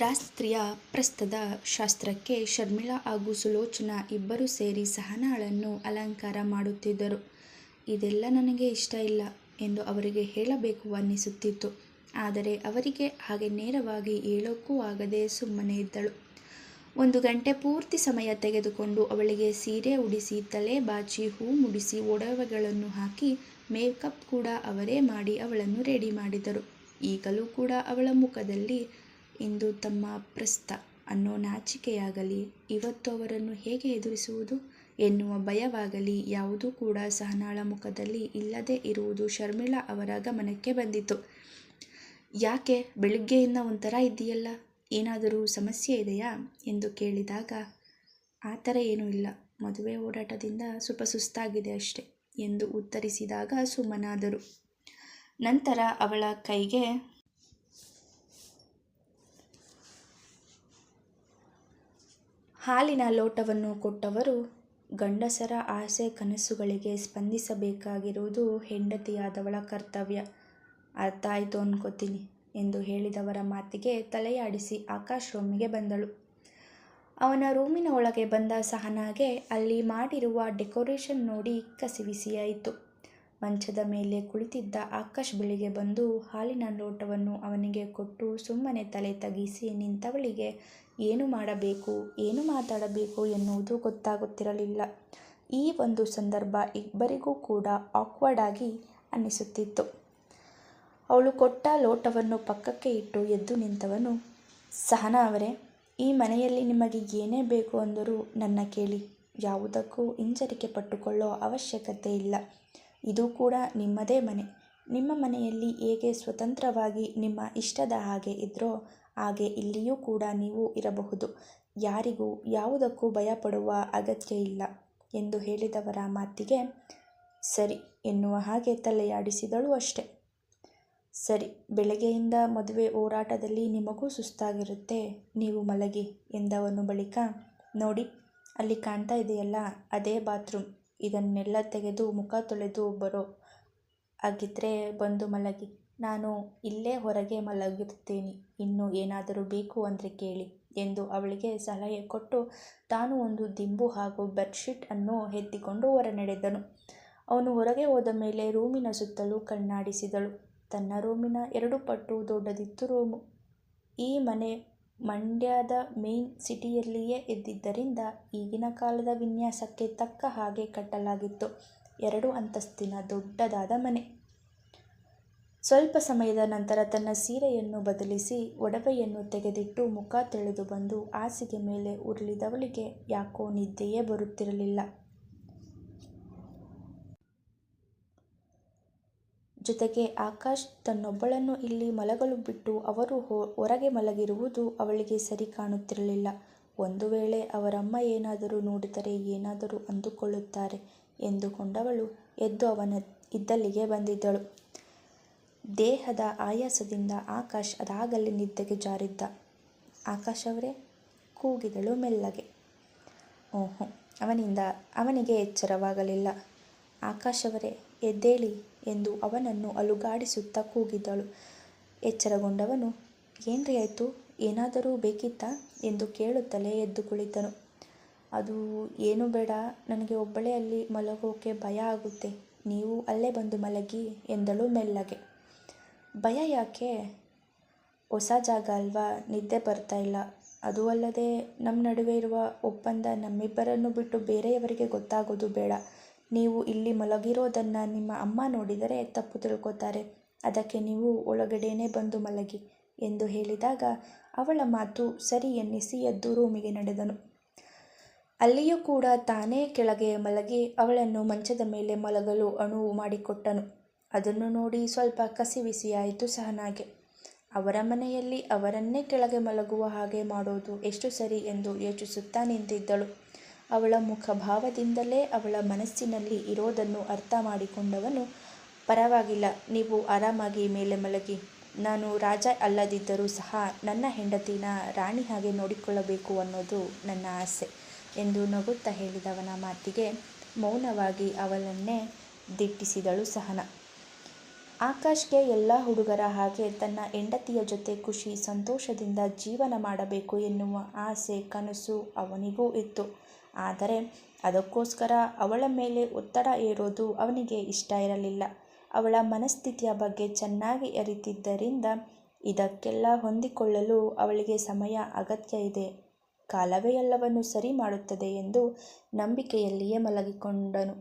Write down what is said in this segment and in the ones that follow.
ರಾತ್ರಿಯ ಪ್ರಸ್ಥದ ಶಾಸ್ತ್ರಕ್ಕೆ ಶರ್ಮಿಳಾ ಹಾಗೂ ಸುಲೋಚನಾ ಇಬ್ಬರೂ ಸೇರಿ ಸಹನಾಳನ್ನು ಅಲಂಕಾರ ಮಾಡುತ್ತಿದ್ದರು. ಇದೆಲ್ಲ ನನಗೆ ಇಷ್ಟ ಇಲ್ಲ ಎಂದು ಅವರಿಗೆ ಹೇಳಬೇಕು ಅನ್ನಿಸುತ್ತಿತ್ತು. ಆದರೆ ಅವರಿಗೆ ಹಾಗೆ ನೇರವಾಗಿ ಹೇಳೋಕ್ಕೂ ಆಗದೆ ಸುಮ್ಮನೆ ಇದ್ದಳು. ಒಂದು ಗಂಟೆ ಪೂರ್ತಿ ಸಮಯ ತೆಗೆದುಕೊಂಡು ಅವಳಿಗೆ ಸೀರೆ ಉಡಿಸಿ, ತಲೆ ಬಾಚಿ, ಹೂ ಮುಡಿಸಿ, ಒಡವೆಗಳನ್ನು ಹಾಕಿ, ಮೇಕಪ್ ಕೂಡ ಅವರೇ ಮಾಡಿ ಅವಳನ್ನು ರೆಡಿ ಮಾಡಿದರು. ಈಗಲೂ ಕೂಡ ಅವಳ ಮುಖದಲ್ಲಿ ಇಂದು ತಮ್ಮ ಪ್ರಸ್ಥ ಅನ್ನೋ ನಾಚಿಕೆಯಾಗಲಿ, ಇವತ್ತು ಅವರನ್ನು ಹೇಗೆ ಎದುರಿಸುವುದು ಎನ್ನುವ ಭಯವಾಗಲಿ ಯಾವುದೂ ಕೂಡ ಸಹನಾಳ ಮುಖದಲ್ಲಿ ಇಲ್ಲದೇ ಇರುವುದು ಶರ್ಮಿಳಾ ಅವರ ಗಮನಕ್ಕೆ ಬಂದಿತು. ಯಾಕೆ ಬೆಳಿಗ್ಗೆಯಿಂದ ಒಂಥರ ಇದೆಯಲ್ಲ ಏನಾದರೂ ಸಮಸ್ಯೆ ಇದೆಯಾ ಎಂದು ಕೇಳಿದಾಗ, ಆ ಥರ ಏನೂ ಇಲ್ಲ, ಮದುವೆ ಓಡಾಟದಿಂದ ಸ್ವಲ್ಪ ಸುಸ್ತಾಗಿದೆ ಅಷ್ಟೆ ಎಂದು ಉತ್ತರಿಸಿದಾಗ ಸುಮ್ಮನಾದರು. ನಂತರ ಅವಳ ಕೈಗೆ ಹಾಲಿನ ಲೋಟವನ್ನು ಕೊಟ್ಟವರು, ಗಂಡಸರ ಆಸೆ ಕನಸುಗಳಿಗೆ ಸ್ಪಂದಿಸಬೇಕಾಗಿರುವುದು ಹೆಂಡತಿಯಾದವಳ ಕರ್ತವ್ಯ. ಅರ್ಥ ಆಯಿತು ಅನ್ಕೋತೀನಿ ಎಂದು ಹೇಳಿದವರ ಮಾತಿಗೆ ತಲೆಯಾಡಿಸಿ ಆಕಾಶ್ ರೂಮಿಗೆ ಬಂದಳು. ಅವನ ರೂಮಿನ ಒಳಗೆ ಬಂದ ಸಹನಾಗೆ ಅಲ್ಲಿ ಮಾಡಿರುವ ಡೆಕೋರೇಷನ್ ನೋಡಿ ಕಸಿವಿಸಿಯಾಯಿತು. ಮಂಚದ ಮೇಲೆ ಕುಳಿತಿದ್ದ ಆಕಾಶ್ ಬಳಿಗೆ ಬಂದು ಹಾಲಿನ ಲೋಟವನ್ನು ಅವನಿಗೆ ಕೊಟ್ಟು ಸುಮ್ಮನೆ ತಲೆ ತಗ್ಗಿಸಿ ನಿಂತವಳಿಗೆ ಏನು ಮಾಡಬೇಕು, ಏನು ಮಾತಾಡಬೇಕು ಎನ್ನುವುದು ಗೊತ್ತಾಗುತ್ತಿರಲಿಲ್ಲ. ಈ ಒಂದು ಸಂದರ್ಭ ಇಬ್ಬರಿಗೂ ಕೂಡ ಆಕ್ವರ್ಡ್ ಆಗಿ ಅನ್ನಿಸುತ್ತಿತ್ತು. ಅವಳು ಕೊಟ್ಟ ಲೋಟವನ್ನು ಪಕ್ಕಕ್ಕೆ ಇಟ್ಟು ಎದ್ದು ನಿಂತವನು, ಸಹನಾ ಅವರೇ, ಈ ಮನೆಯಲ್ಲಿ ನಿಮಗೆ ಏನೇ ಬೇಕು ಅಂದರೂ ನನ್ನ ಕೇಳಿ, ಯಾವುದಕ್ಕೂ ಹಿಂಜರಿಕೆ ಪಟ್ಟುಕೊಳ್ಳೋ ಅವಶ್ಯಕತೆ ಇಲ್ಲ. ಇದು ಕೂಡ ನಿಮ್ಮದೇ ಮನೆ. ನಿಮ್ಮ ಮನೆಯಲ್ಲಿ ಹೇಗೆ ಸ್ವತಂತ್ರವಾಗಿ ನಿಮ್ಮ ಇಷ್ಟದ ಹಾಗೆ ಇದ್ರೋ ಹಾಗೆ ಇಲ್ಲಿಯೂ ಕೂಡ ನೀವು ಇರಬಹುದು. ಯಾರಿಗೂ ಯಾವುದಕ್ಕೂ ಭಯಪಡುವ ಅಗತ್ಯ ಇಲ್ಲ ಎಂದು ಹೇಳಿದವರ ಮಾತಿಗೆ, ಸರಿ ಎನ್ನುವ ಹಾಗೆ ತಲೆಯಾಡಿಸಿದಳು ಅಷ್ಟೇ. ಸರಿ, ಬೆಳಗ್ಗೆಯಿಂದ ಮದುವೆ ಹೋರಾಟದಲ್ಲಿ ನಿಮಗೂ ಸುಸ್ತಾಗಿರುತ್ತೆ, ನೀವು ಮಲಗಿ ಎಂದವನು ಬಳಿಕ, ನೋಡಿ ಅಲ್ಲಿ ಕಾಣ್ತಾ ಇದೆಯಲ್ಲ ಅದೇ ಬಾತ್ರೂಮ್, ಇದನ್ನೆಲ್ಲ ತೆಗೆದು ಮುಖ ತೊಳೆದು ಬರೋ ಹಾಗಿದ್ರೆ ಬಂದು ಮಲಗಿ, ನಾನು ಇಲ್ಲೇ ಹೊರಗೆ ಮಲಗಿರುತ್ತೇನೆ ಇನ್ನೂ ಏನಾದರೂ ಬೇಕು ಅಂದರೆ ಕೇಳಿ ಎಂದು ಅವಳಿಗೆ ಸಲಹೆ ಕೊಟ್ಟು ತಾನು ಒಂದು ದಿಂಬು ಹಾಗೂ ಬೆಡ್ಶೀಟ್ ಅನ್ನು ಎತ್ತಿಕೊಂಡು ಹೊರನಡೆದನು. ಅವನು ಹೊರಗೆ ಹೋದ ಮೇಲೆ ರೂಮಿನ ಸುತ್ತಲೂ ಕಣ್ಣಾಡಿಸಿದಳು. ತನ್ನ ರೂಮಿನ ಎರಡು ಪಟ್ಟು ದೊಡ್ಡದಿತ್ತು ರೂಮು. ಈ ಮನೆ ಮಂಡ್ಯದ ಮೇನ್ ಸಿಟಿಯಲ್ಲಿಯೇ ಇದ್ದಿದ್ದರಿಂದ ಈಗಿನ ಕಾಲದ ವಿನ್ಯಾಸಕ್ಕೆ ತಕ್ಕ ಹಾಗೆ ಕಟ್ಟಲಾಗಿತ್ತು. ಎರಡು ಅಂತಸ್ತಿನ ದೊಡ್ಡದಾದ ಮನೆ. ಸ್ವಲ್ಪ ಸಮಯದ ನಂತರ ತನ್ನ ಸೀರೆಯನ್ನು ಬದಲಿಸಿ, ಒಡವೆಯನ್ನು ತೆಗೆದಿಟ್ಟು ಮುಖ ತೊಳೆದು ಬಂದು ಹಾಸಿಗೆ ಮೇಲೆ ಉರುಳಿದವಳಿಗೆ ಯಾಕೋ ನಿದ್ದೆಯೇ ಬರುತ್ತಿರಲಿಲ್ಲ. ಜೊತೆಗೆ ಆಕಾಶ್ ತನ್ನೊಬ್ಬಳನ್ನು ಇಲ್ಲಿ ಮಲಗಲು ಬಿಟ್ಟು ಅವರು ಹೊರಗೆ ಮಲಗಿರುವುದು ಅವಳಿಗೆ ಸರಿ ಕಾಣುತ್ತಿರಲಿಲ್ಲ. ಒಂದು ವೇಳೆ ಅವರಮ್ಮ ಏನಾದರೂ ನೋಡಿದರೆ ಏನಾದರೂ ಅಂದುಕೊಳ್ಳುತ್ತಾರೆ ಎಂದುಕೊಂಡವಳು ಎದ್ದು ಅವನ ಇದ್ದಲ್ಲಿಗೆ ಬಂದಿದ್ದಳು. ದೇಹದ ಆಯಾಸದಿಂದ ಆಕಾಶ್ ಅದಾಗಲಿ ನಿದ್ದೆಗೆ ಜಾರಿದ್ದ. ಆಕಾಶ್ ಅವರೇ, ಕೂಗಿದಳು ಮೆಲ್ಲಗೆ. ಓಹೋ, ಅವನಿಂದ, ಅವನಿಗೆ ಎಚ್ಚರವಾಗಲಿಲ್ಲ. ಆಕಾಶವರೇ ಎದ್ದೇಳಿ ಎಂದು ಅವನನ್ನು ಅಲುಗಾಡಿಸುತ್ತಾ ಕೂಗಿದಳು. ಎಚ್ಚರಗೊಂಡವನು, ಏನ್ರಿ ಆಯ್ತು, ಏನಾದರೂ ಬೇಕಿತ್ತಾ ಎಂದು ಕೇಳುತ್ತಲೇ ಎದ್ದು ಕುಳಿತನು. ಅದು ಏನು ಬೇಡ, ನನಗೆ ಒಬ್ಬಳೇ ಅಲ್ಲಿ ಮಲಗೋಕೆ ಭಯ ಆಗುತ್ತೆ, ನೀವು ಅಲ್ಲೇ ಬಂದು ಮಲಗಿ ಎಂದಳು ಮೆಲ್ಲಗೆ. ಭಯ ಯಾಕೆ, ಹೊಸ ಜಾಗ ಅಲ್ವಾ, ನಿದ್ದೆ ಬರ್ತಾ ಇಲ್ಲ. ಅದು ಅಲ್ಲದೆ ನಮ್ಮ ನಡುವೆ ಇರುವ ಒಪ್ಪಂದ ನಮ್ಮಿಬ್ಬರನ್ನು ಬಿಟ್ಟು ಬೇರೆಯವರಿಗೆ ಗೊತ್ತಾಗೋದು ಬೇಡ. ನೀವು ಇಲ್ಲಿ ಮಲಗಿರೋದನ್ನ ನಿಮ್ಮ ಅಮ್ಮ ನೋಡಿದರೆ ತಪ್ಪು ತಿಳ್ಕೋತಾರೆ, ಅದಕ್ಕೆ ನೀವು ಒಳಗಡೆನೇ ಬಂದು ಮಲಗಿ ಎಂದು ಹೇಳಿದಾಗ ಅವಳ ಮಾತು ಸರಿ ಎನ್ನಿಸಿ ಎದ್ದು ರೂಮಿಗೆ ನಡೆದನು. ಅಲ್ಲಿಯೂ ಕೂಡ ತಾನೇ ಕೆಳಗೆ ಮಲಗಿ ಅವಳನ್ನು ಮಂಚದ ಮೇಲೆ ಮಲಗಲು ಅಣುವು ಮಾಡಿಕೊಟ್ಟನು. ಅದನ್ನು ನೋಡಿ ಸ್ವಲ್ಪ ಕಸಿವಿಸಿಯಾಯಿತು ಸಹನಾಗೆ. ಅವರ ಮನೆಯಲ್ಲಿ ಅವರನ್ನೇ ಕೆಳಗೆ ಮಲಗುವ ಹಾಗೆ ಮಾಡೋದು ಎಷ್ಟು ಸರಿ ಎಂದು ಯೋಚಿಸುತ್ತಾ ನಿಂತಿದ್ದಳು. ಅವಳ ಮುಖಭಾವದಿಂದಲೇ ಅವಳ ಮನಸ್ಸಿನಲ್ಲಿ ಇರೋದನ್ನು ಅರ್ಥ ಮಾಡಿಕೊಂಡವನು, ಪರವಾಗಿಲ್ಲ, ನೀವು ಆರಾಮಾಗಿ ಮೇಲೆ ಮಲಗಿ, ನಾನು ರಾಜ ಅಲ್ಲದಿದ್ದರೂ ಸಹ ನನ್ನ ಹೆಂಡತಿನ ರಾಣಿ ಹಾಗೆ ನೋಡಿಕೊಳ್ಳಬೇಕು ಅನ್ನೋದು ನನ್ನ ಆಸೆ ಎಂದು ನಗುತ್ತಾ ಹೇಳಿದವನ ಮಾತಿಗೆ ಮೌನವಾಗಿ ಅವಳನ್ನೇ ದಿಟ್ಟಿಸಿದಳು ಸಹನ. ಆಕಾಶ್ಗೆ ಎಲ್ಲ ಹುಡುಗರ ಹಾಗೆ ತನ್ನ ಹೆಂಡತಿಯ ಜೊತೆ ಖುಷಿ ಸಂತೋಷದಿಂದ ಜೀವನ ಮಾಡಬೇಕು ಎನ್ನುವ ಆಸೆ ಕನಸು ಅವನಿಗೂ ಇತ್ತು. ಆದರೆ ಅದಕ್ಕೋಸ್ಕರ ಅವಳ ಮೇಲೆ ಒತ್ತಡ ಏರೋದು ಅವನಿಗೆ ಇಷ್ಟ ಇರಲಿಲ್ಲ. ಅವಳ ಮನಸ್ಥಿತಿಯ ಬಗ್ಗೆ ಚೆನ್ನಾಗಿ ಅರಿತಿದ್ದರಿಂದ ಇದಕ್ಕೆಲ್ಲ ಹೊಂದಿಕೊಳ್ಳಲು ಅವಳಿಗೆ ಸಮಯ ಅಗತ್ಯ ಇದೆ. ಕಾಲವೇ ಎಲ್ಲವನ್ನು ಸರಿ ಮಾಡುತ್ತದೆ ಎಂದು ನಂಬಿಕೆಯಲ್ಲಿಯೇ ಮಲಗಿಕೊಂಡನು.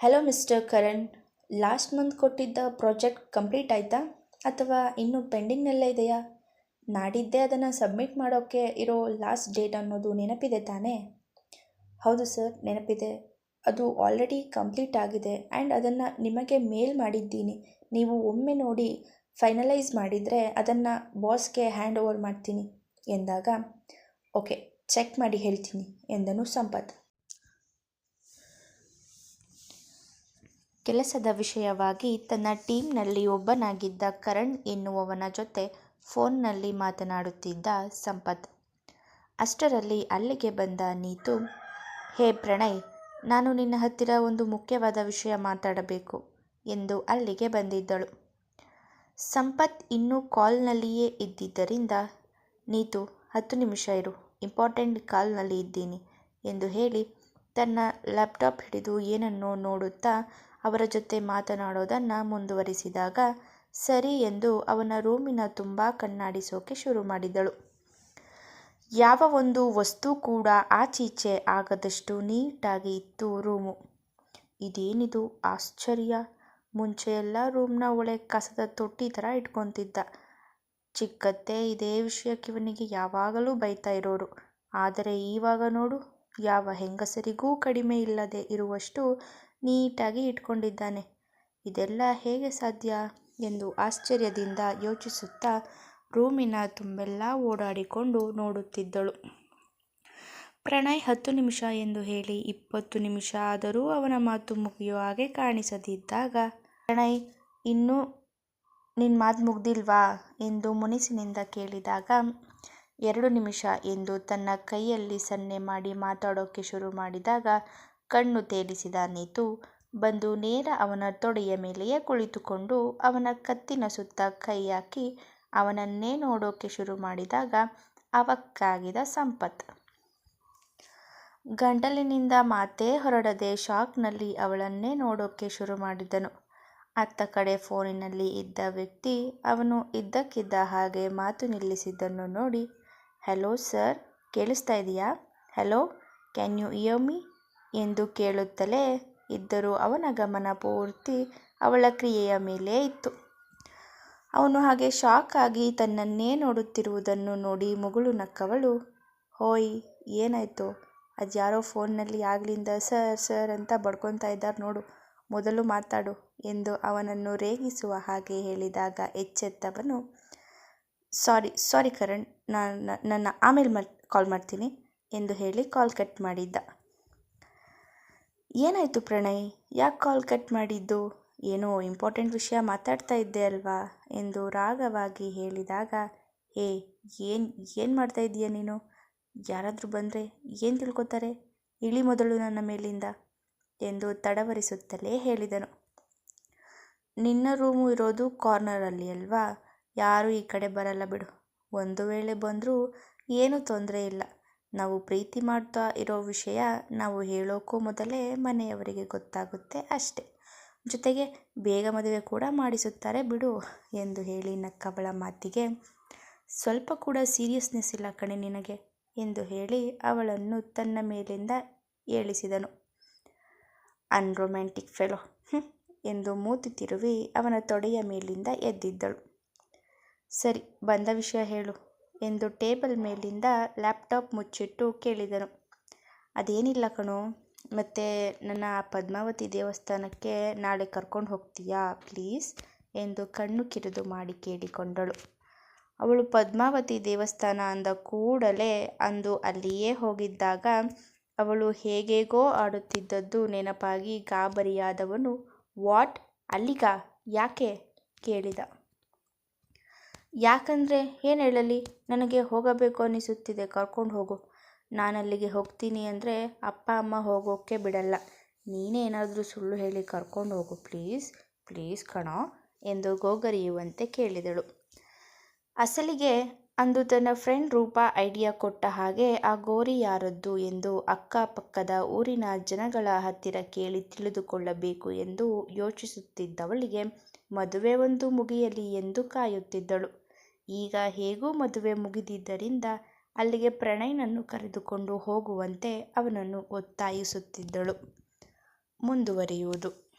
Hello mister Karan, last month ಕೊಟ್ಟಿದ್ದ ಪ್ರಾಜೆಕ್ಟ್ ಕಂಪ್ಲೀಟ್ ಆಯಿತಾ ಅಥವಾ ಇನ್ನೂ ಪೆಂಡಿಂಗ್ನಲ್ಲೇ ಇದೆಯಾ? ನಾಡಿದ್ದೇ ಅದನ್ನು ಸಬ್ಮಿಟ್ ಮಾಡೋಕ್ಕೆ ಇರೋ ಲಾಸ್ಟ್ ಡೇಟ್ ಅನ್ನೋದು ನೆನಪಿದೆ ತಾನೇ? ಹೌದು ಸರ್ ನೆನಪಿದೆ. ಅದು ಆಲ್ರೆಡಿ ಕಂಪ್ಲೀಟ್ ಆಗಿದೆ ಆ್ಯಂಡ್ ಅದನ್ನು ನಿಮಗೆ ಮೇಲ್ ಮಾಡಿದ್ದೀನಿ. ನೀವು ಒಮ್ಮೆ ನೋಡಿ ಫೈನಲೈಸ್ ಮಾಡಿದರೆ ಅದನ್ನು ಬಾಸ್ಗೆ ಹ್ಯಾಂಡ್ ಓವರ್ ಮಾಡ್ತೀನಿ ಎಂದಾಗ ಓಕೆ ಚೆಕ್ ಮಾಡಿ ಹೇಳ್ತೀನಿ ಎಂದನು ಸಂಪತ್. ಕೆಲಸದ ವಿಷಯವಾಗಿ ತನ್ನ ಟೀಮ್ನಲ್ಲಿ ಒಬ್ಬನಾಗಿದ್ದ ಕರಣ್ ಎನ್ನುವವನ ಜೊತೆ ಫೋನ್ನಲ್ಲಿ ಮಾತನಾಡುತ್ತಿದ್ದ ಸಂಪತ್. ಅಷ್ಟರಲ್ಲಿ ಅಲ್ಲಿಗೆ ಬಂದ ನೀತು, ಹೇ ಪ್ರಣಯ್, ನಾನು ನಿನ್ನ ಹತ್ತಿರ ಒಂದು ಮುಖ್ಯವಾದ ವಿಷಯ ಮಾತಾಡಬೇಕು ಎಂದು ಅಲ್ಲಿಗೆ ಬಂದಿದ್ದಳು. ಸಂಪತ್ ಇನ್ನೂ ಕಾಲ್ನಲ್ಲಿಯೇ ಇದ್ದಿದ್ದರಿಂದ, ನೀತು, ಹತ್ತು ನಿಮಿಷ ಇರು, ಇಂಪಾರ್ಟೆಂಟ್ ಕಾಲ್ನಲ್ಲಿ ಇದ್ದೀನಿ ಎಂದು ಹೇಳಿ ತನ್ನ ಲ್ಯಾಪ್ಟಾಪ್ ಹಿಡಿದು ಏನನ್ನೋ ನೋಡುತ್ತಾ ಅವರ ಜೊತೆ ಮಾತನಾಡೋದನ್ನು ಮುಂದುವರಿಸಿದಾಗ ಸರಿ ಎಂದು ಅವನ ರೂಮಿನ ತುಂಬ ಕಣ್ಣಾಡಿಸೋಕೆ ಶುರು ಮಾಡಿದಳು. ಯಾವ ಒಂದು ವಸ್ತು ಕೂಡ ಆಚೀಚೆ ಆಗದಷ್ಟು ನೀಟಾಗಿ ಇತ್ತು ರೂಮು. ಇದೇನಿದು? ಆಶ್ಚರ್ಯ. ಮುಂಚೆ ಎಲ್ಲ ರೂಮ್ನ ಒಳೆ ಕಸದ ತೊಟ್ಟಿ ಥರ ಇಟ್ಕೊತಿದ್ದ. ಚಿಕ್ಕತ್ತೆ ಇದೇ ವಿಷಯಕ್ಕೆ ಇವನಿಗೆ ಯಾವಾಗಲೂ ಬೈತಾ ಇರೋರು. ಆದರೆ ಈವಾಗ ನೋಡು, ಯಾವ ಹೆಂಗಸರಿಗೂ ಕಡಿಮೆ ಇಲ್ಲದೆ ಇರುವಷ್ಟು ನೀಟಾಗಿ ಇಟ್ಕೊಂಡಿದ್ದಾನೆ. ಇದೆಲ್ಲ ಹೇಗೆ ಸಾಧ್ಯ? ಎಂದು ಆಶ್ಚರ್ಯದಿಂದ ಯೋಚಿಸುತ್ತಾ ರೂಮಿನ ತುಂಬೆಲ್ಲ ಓಡಾಡಿಕೊಂಡು ನೋಡುತ್ತಿದ್ದಳು. ಪ್ರಣಯ್ ಹತ್ತು ನಿಮಿಷ ಎಂದು ಹೇಳಿ ಇಪ್ಪತ್ತು ನಿಮಿಷ ಆದರೂ ಅವನ ಮಾತು ಮುಗಿಯೋ ಹಾಗೆ ಕಾಣಿಸದಿದ್ದಾಗ, ಪ್ರಣಯ್, ಇನ್ನೂ ನಿನ್ನ ಮಾತು ಮುಗ್ದಿಲ್ವಾ? ಎಂದು ಮುನಿಸಿನಿಂದ ಕೇಳಿದಾಗ, ಎರಡು ನಿಮಿಷ ಎಂದು ತನ್ನ ಕೈಯಲ್ಲಿ ಸನ್ನೆ ಮಾಡಿ ಮಾತಾಡೋಕ್ಕೆ ಶುರು ಮಾಡಿದಾಗ, ಕಣ್ಣು ತೇಲಿಸಿದ ನೀತು ಬಂದು ನೇರ ಅವನ ತೊಡೆಯ ಮೇಲೆಯೇ ಕುಳಿತುಕೊಂಡು ಅವನ ಕತ್ತಿನ ಸುತ್ತ ಕೈ ಹಾಕಿ ಅವನನ್ನೇ ನೋಡೋಕೆ ಶುರು ಮಾಡಿದಾಗ ಅವಕ್ಕಾಗಿದ ಸಂಪತ್. ಗಂಟಲಿನಿಂದ ಮಾತೇ ಹೊರಡದೆ ಶಾಕ್ನಲ್ಲಿ ಅವಳನ್ನೇ ನೋಡೋಕೆ ಶುರು ಮಾಡಿದನು. ಅತ್ತ ಕಡೆ ಫೋನಿನಲ್ಲಿ ಇದ್ದ ವ್ಯಕ್ತಿ ಅವನು ಇದ್ದಕ್ಕಿದ್ದ ಹಾಗೆ ಮಾತು ನಿಲ್ಲಿಸಿದ್ದನ್ನು ನೋಡಿ, ಹೆಲೋ ಸರ್, ಕೇಳಿಸ್ತಾ ಇದೆಯಾ? Hello, can you hear me? ಎಂದು ಕೇಳುತ್ತಲೇ ಇದ್ದರೂ ಅವನ ಗಮನ ಪೂರ್ತಿ ಅವಳ ಕ್ರಿಯೆಯ ಮೇಲೆ ಇತ್ತು. ಅವನು ಹಾಗೆ ಶಾಕ್ ಆಗಿ ತನ್ನನ್ನೇ ನೋಡುತ್ತಿರುವುದನ್ನು ನೋಡಿ ಮುಗುಳು ನಕ್ಕವಳು. ಹೋಯ್, ಏನಾಯಿತು? ಅದ್ಯಾರೋ ಫೋನ್ನಲ್ಲಿ ಆಗ್ಲಿಂದ ಸರ್ ಸರ್ ಅಂತ ಬಡ್ಕೊತಾ ಇದ್ದಾರೆ ನೋಡು, ಮೊದಲು ಮಾತಾಡು ಎಂದು ಅವನನ್ನು ರೇಗಿಸುವ ಹಾಗೆ ಹೇಳಿದಾಗ ಎಚ್ಚೆತ್ತವನು, ಸಾರಿ ಸಾರಿ ಕರಣ್ ನಾನು ನನ್ನ ಆಮೇಲೆ ಮಾ ಕಾಲ್ ಮಾಡ್ತೀನಿ ಎಂದು ಹೇಳಿ ಕಾಲ್ ಕಟ್ ಮಾಡಿದ್ದ. ಏನಾಯಿತು ಪ್ರಣಯ್? ಯಾಕೆ ಕಾಲ್ ಕಟ್ ಮಾಡಿದ್ದು? ಏನೋ ಇಂಪಾರ್ಟೆಂಟ್ ವಿಷಯ ಮಾತಾಡ್ತಾ ಇದ್ದೆ ಅಲ್ವಾ? ಎಂದು ರಾಗವಾಗಿ ಹೇಳಿದಾಗ ಏ ಏನು ಏನು ಮಾಡ್ತಾ ಇದೀಯ ನೀನು? ಯಾರಾದರೂ ಬಂದರೆ ಏನು ತಿಳ್ಕೊತಾರೆ? ಇಳಿ ಮೊದಲು ನನ್ನ ಮೇಲಿಂದ, ಎಂದು ತಡವರಿಸುತ್ತಲೇ ಹೇಳಿದನು. ನಿನ್ನ ರೂಮು ಇರೋದು ಕಾರ್ನರಲ್ಲಿ ಅಲ್ವಾ? ಯಾರೂ ಈ ಕಡೆ ಬರಲ್ಲ ಬಿಡು. ಒಂದು ವೇಳೆ ಬಂದರೂ ಏನೂ ತೊಂದರೆ ಇಲ್ಲ. ನಾವು ಪ್ರೀತಿ ಮಾಡ್ತಾ ಇರೋ ವಿಷಯ ನಾವು ಹೇಳೋಕ್ಕೂ ಮೊದಲೇ ಮನೆಯವರಿಗೆ ಗೊತ್ತಾಗುತ್ತೆ ಅಷ್ಟೆ. ಜೊತೆಗೆ ಬೇಗ ಮದುವೆ ಕೂಡ ಮಾಡಿಸುತ್ತಾರೆ ಬಿಡು ಎಂದು ಹೇಳಿ ನಕ್ಕವಳ ಮಾತಿಗೆ, ಸ್ವಲ್ಪ ಕೂಡ ಸೀರಿಯಸ್ನೆಸ್ ಇಲ್ಲ ಕಣೆ ನಿನಗೆ ಎಂದು ಹೇಳಿ ಅವಳನ್ನು ತನ್ನ ಮೇಲಿಂದ ಏಳಿಸಿದನು. ಅನ್ರೊಮ್ಯಾಂಟಿಕ್ ಫೆಲೋ ಎಂದು ಮೂತಿ ತಿರುವಿ ಅವನ ತೊಡೆಯ ಮೇಲಿಂದ ಎದ್ದಿದ್ದಳು. ಸರಿ, ಬಂದ ವಿಷಯ ಹೇಳು. ಎಂದು ಟೇಬಲ್ ಮೇಲಿಂದ ಲ್ಯಾಪ್ಟಾಪ್ ಮುಚ್ಚಿಟ್ಟು ಕೇಳಿದನು. ಅದೇನಿಲ್ಲ ಕಣೋ, ಮತ್ತು ನನ್ನ ಪದ್ಮಾವತಿ ದೇವಸ್ಥಾನಕ್ಕೆ ನಾಳೆ ಕರ್ಕೊಂಡು ಹೋಗ್ತೀಯಾ ಪ್ಲೀಸ್? ಎಂದು ಕಣ್ಣು ಕಿರಿದು ಮಾಡಿ ಕೇಳಿಕೊಂಡಳು. ಅವಳು ಪದ್ಮಾವತಿ ದೇವಸ್ಥಾನ ಅಂದ ಕೂಡಲೇ ಅಂದು ಅಲ್ಲಿಯೇ ಹೋಗಿದ್ದಾಗ ಅವಳು ಹೇಗೇಗೋ ಆಡುತ್ತಿದ್ದದ್ದು ನೆನಪಾಗಿ ಗಾಬರಿಯಾದವನು, ವಾಟ್, ಅಲ್ಲಿಗ? ಯಾಕೆ? ಕೇಳಿದ. ಯಾಕಂದರೆ ಏನು ಹೇಳಲಿ, ನನಗೆ ಹೋಗಬೇಕು ಅನಿಸುತ್ತಿದೆ, ಕರ್ಕೊಂಡು ಹೋಗು ನಾನು ಅಲ್ಲಿಗೆ ಹೋಗ್ತೀನಿ ಅಂದರೆ ಅಪ್ಪ, ಅಮ್ಮ ಹೋಗೋಕ್ಕೆ ಬಿಡಲ್ಲ ನೀನೇ ಏನಾದರೂ ಸುಳ್ಳು ಹೇಳಿ ಕರ್ಕೊಂಡು ಹೋಗು, ಪ್ಲೀಸ್ ಪ್ಲೀಸ್ ಕಣೋ ಎಂದು ಗೋಗರಿಯುವಂತೆ ಕೇಳಿದಳು. ಅಸಲಿಗೆ ಅಂದು ತನ್ನ ಫ್ರೆಂಡ್ ರೂಪಾ ಐಡಿಯಾ ಕೊಟ್ಟ ಹಾಗೆ ಆ ಗೋರಿ ಯಾರದ್ದು ಎಂದು ಅಕ್ಕ ಪಕ್ಕದ ಊರಿನ ಜನಗಳ ಹತ್ತಿರ ಕೇಳಿ ತಿಳಿದುಕೊಳ್ಳಬೇಕು ಎಂದು ಯೋಚಿಸುತ್ತಿದ್ದವಳಿಗೆ ಮದುವೆ ಒಂದು ಮುಗಿಯಲಿ ಎಂದು ಕಾಯುತ್ತಿದ್ದಳು. ಈಗ ಹೇಗೂ ಮದುವೆ ಮುಗಿದಿದ್ದರಿಂದ ಅಲ್ಲಿಗೆ ಪ್ರಣಯ್ನನ್ನು ಕರೆದುಕೊಂಡು ಹೋಗುವಂತೆ ಅವನನ್ನು ಒತ್ತಾಯಿಸುತ್ತಿದ್ದಳು. ಮುಂದುವರಿಯುವುದು